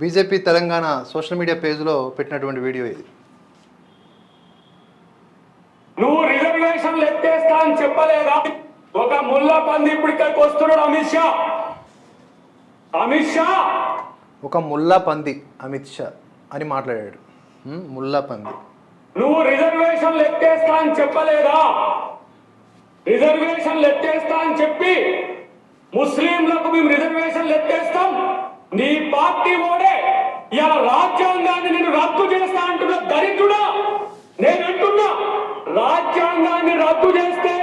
BJP Telangana social media పేజ్లో పెట్టినటువంటి video ఇది. నువ్వు రిజర్వేషన్లు ఎత్తేస్తా అని చెప్పలేదా? ఒక ముల్లా పంది ఇప్పుడు ఇక్కడికి వస్తున్నాడు అమిత్ షా. అమిత్ షా! ఒక ముల్లా పంది అమిత్ షా అని మాట్లాడాడు. ముల్లా పంది. నువ్వు రిజర్వేషన్లు ఎత్తేస్తా అని చెప్పలేదా? రిజర్వేషన్లు ఎత్తేస్తా అని చెప్పి ముస్లింలకు మేము పార్టీ ఓడే ఇవాళ రాజ్యాంగాన్ని నేను రద్దు చేస్తా అంటున్న దరిద్రుడా? నేను అంటున్నా రాజ్యాంగాన్ని రద్దు చేస్తే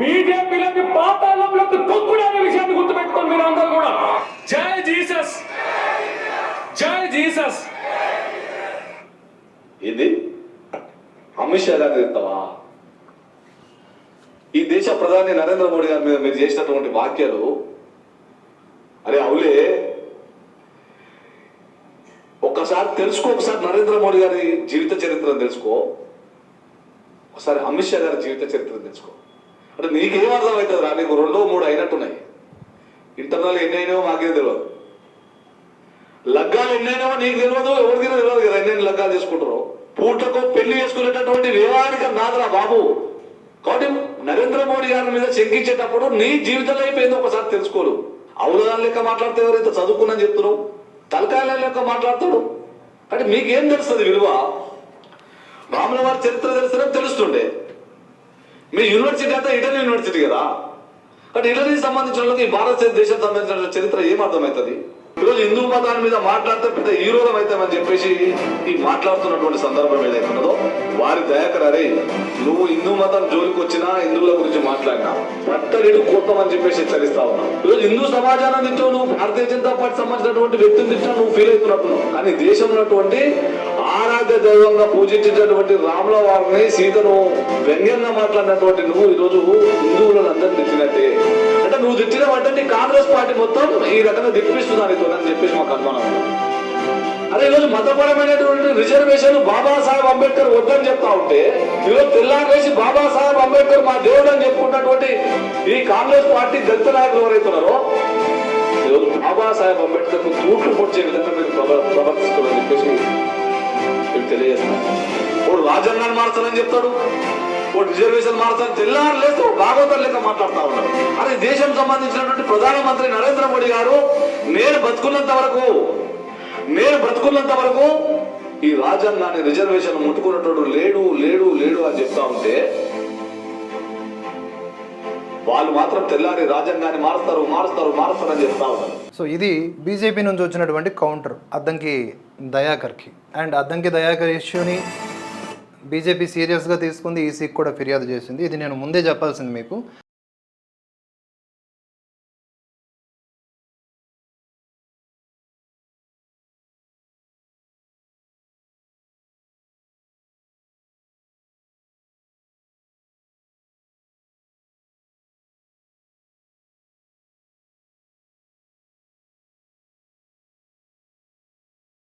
బీజేపీలోకి పాతాళంలోకి తొక్కుడనే విషయాన్ని గుర్తుపెట్టుకోండి మీరు అందరూ కూడా. జై జీసస్. జై జీసస్. ఇది అమిత్ షా గారిని చెప్తావా? ఈ దేశ ప్రధాని నరేంద్ర మోడీ గారి మీద మీరు చేసినటువంటి వాక్యాలు అరే అవులే ఒకసారి తెలుసుకో ఒకసారి నరేంద్ర మోడీ గారి జీవిత చరిత్రను తెలుసుకో. ఒకసారి అమిత్ షా గారి జీవిత చరిత్రను తెలుసుకో. అంటే నీకేం అర్థమవుతుంది రా? నీకు రెండో మూడు అయినట్టున్నాయి. ఇంటర్నల్ ఎన్ని మాకే మాకేం తెలియదు లగ్గాలు ఎన్నైనావో నీకు తెలియదు ఎవరికి తెలియదు కదా ఎన్ని లగ్గాలు చేసుకుంటారో పూటకు పెళ్ళి చేసుకునేటటువంటి వ్యవహారిక నాదరా బాబు. కాబట్టి నరేంద్ర మోడీ గారి మీద శంకించేటప్పుడు నీ జీవితంలో అయిపోయింది ఒకసారి తెలుసుకోరు అవులదాని లెక్క మాట్లాడితే ఎవరైతే చదువుకున్నని చెప్తున్నావు? తలకాయల లెక్క మాట్లాడతాడు. అంటే మీకేం తెలుస్తుంది విలువ? రాముల వారి చరిత్ర తెలిసినా తెలుస్తుండే. మీ యూనివర్సిటీ అంతా ఇటలీ యూనివర్సిటీ కదా. అంటే ఇటలీకి సంబంధించిన వాళ్ళకి ఈ భారతదేశం సంబంధించిన చరిత్ర ఏం అర్థమవుతుంది? ఈరోజు హిందూ మతాన్ని మీద మాట్లాడితే పెద్ద హీరోలం అవుతామని చెప్పేసి ఈ మాట్లాడుతున్నటువంటి సందర్భం ఏదైతే ఉన్నదో వారి దయాకరే నువ్వు హిందూ మతం జోలికి వచ్చినా హిందువుల గురించి మాట్లాడినా పట్టడిడు కోపం అని చెప్పేసి హెచ్చరిస్తా ఉన్నావు ఈరోజు హిందూ సమాజాన్ని తింటావు నువ్వు భారతీయ జనతా పార్టీ సంబంధించినటువంటి వ్యక్తిని తింటా నువ్వు ఫీల్ అవుతున్నట్టున్నావు. కానీ దేశంలో ఉన్నటువంటి ఆరాధ్య దైవంగా పూజించేటటువంటి రాముల వారిని సీతను వ్యంగ్యంగా మాట్లాడినటువంటి నువ్వు ఈరోజు హిందువులను అందరినీ తిట్టినట్టే. అంటే నువ్వు తిట్టినవంటే నీ కాంగ్రెస్ పార్టీ మొత్తం ఈ రకంగా తిప్పిస్తున్నా నీతో అని చెప్పేసి మాకు అనుమానం ఉంది. అరే ఈరోజు మతపరమైనటువంటి రిజర్వేషన్ బాబాసాహెబ్ అంబేద్కర్ వద్దని చెప్తా ఉంటే ఈరోజు తెల్లారేసి బాబాసాహెబ్ అంబేద్కర్ మా దేవుడు అని చెప్పుకున్నటువంటి ఈ కాంగ్రెస్ పార్టీ దళిత నాయకులు ఎవరైతున్నారో ఈరోజు బాబాసాహెబ్ అంబేద్కర్కు తూట్లు పొడిచే విధంగా మీరు ప్రవర్తిస్తున్నారని చెప్పేసి మీకు తెలియజేస్తున్నాను ఇప్పుడు రాజ్యాంగాన్ని మార్చాలని చెప్తాడు వాడు రిజర్వేషన్ మార్చాలని తెల్లారు లేదు భాగవతం లెక్క మాట్లాడుతూ ఉన్నారు అరే దేశం సంబంధించినటువంటి ప్రధానమంత్రి నరేంద్ర మోడీ గారు నేను బతుకున్నంత వరకు నేను బ్రతుకున్నంత వరకు ఈ రాజ్యాంగాన్ని రిజర్వేషన్ ముట్టుకున్నట్టు లేడు లేడు లేడు అని చెప్తా ఉంటే వాళ్ళు మాత్రం తెల్లారి రాజ్యాంగాన్ని మారుస్తారు మారుస్తారు మారుస్తారు అని చెప్తా ఉన్నారు. సో ఇది బీజేపీ నుంచి వచ్చినటువంటి కౌంటర్ అద్దంకి దయాకర్కి. అండ్ అద్దంకి దయాకర్ ఇష్యూని బీజేపీ సీరియస్గా తీసుకుంది ఈసీకి కూడా ఫిర్యాదు చేసింది. ఇది నేను ముందే చెప్పాల్సింది మీకు.